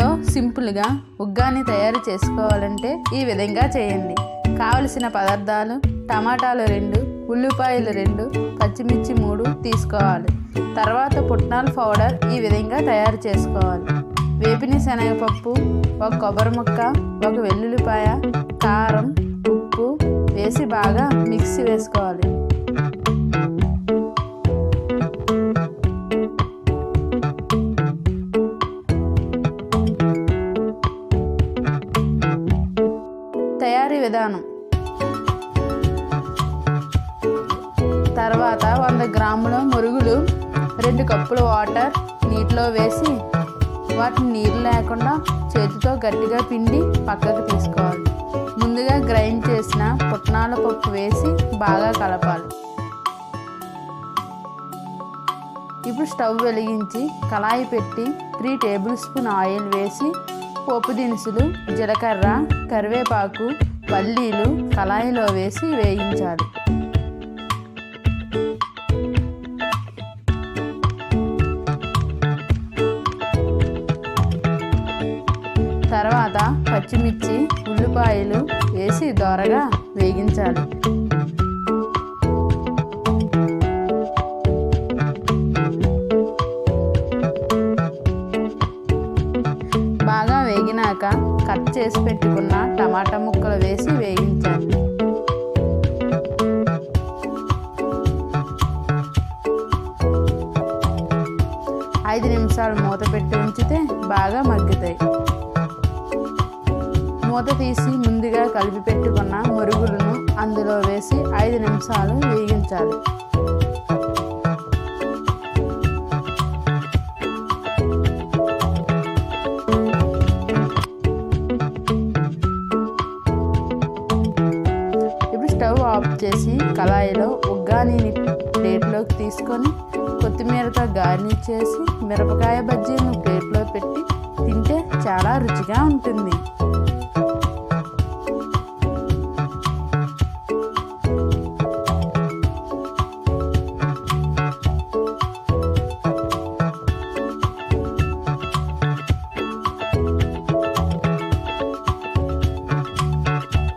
సింపుల్గా ఉగ్గాని తయారు చేసుకోవాలంటే ఈ విధంగా చేయండి. కావలసిన పదార్థాలు టమాటాలు రెండు ఉల్లిపాయలు రెండు పచ్చిమిర్చి మూడు తీసుకోవాలి. తర్వాత పుట్నాల పౌడర్ ఈ విధంగా తయారు చేసుకోవాలి. వేపిన శనగపప్పు ఒక కొబ్బరి ముక్క ఒక వెల్లుల్లిపాయ కారం ఉప్పు వేసి బాగా మిక్సీ వేసుకోవాలి. తయారీ విధానం. తర్వాత వంద గ్రాముల మురుగులు రెండు కప్పుల వాటర్ నీటిలో వేసి వాటిని నీరు లేకుండా చేతితో గట్టిగా పిండి పక్కకు తీసుకోవాలి. ముందుగా గ్రైండ్ చేసిన పుట్నాల పప్పు వేసి బాగా కలపాలి. ఇప్పుడు స్టవ్ వెలిగించి కళాయి పెట్టి త్రీ టేబుల్ స్పూన్ ఆయిల్ వేసి పోపు దినుసులు జీలకర్ర కరివేపాకు పల్లీలు కళాయిలో వేసి వేయించాలి. తర్వాత పచ్చిమిర్చి ఉల్లిపాయలు వేసి దోరగా వేగించాలి. వేగినాక కట్ చేసి పెట్టుకున్న టమాటా ముక్కలు వేసి వేగించాలి ఐదు నిమిషాలు మూత పెట్టి ఉంచితే బాగా మగ్గుతాయి. మూత తీసి ముందుగా కలిపి పెట్టుకున్న మురుగులను అందులో వేసి ఐదు నిమిషాలు వేగించాలి. ఆఫ్ చేసి కళాయిలో ఉగ్గానీని ప్లేట్లోకి తీసుకొని కొత్తిమీరతో గార్నిష్ చేసి మిరపకాయ బజ్జీలను ప్లేట్లో పెట్టి తింటే చాలా రుచిగా ఉంటుంది.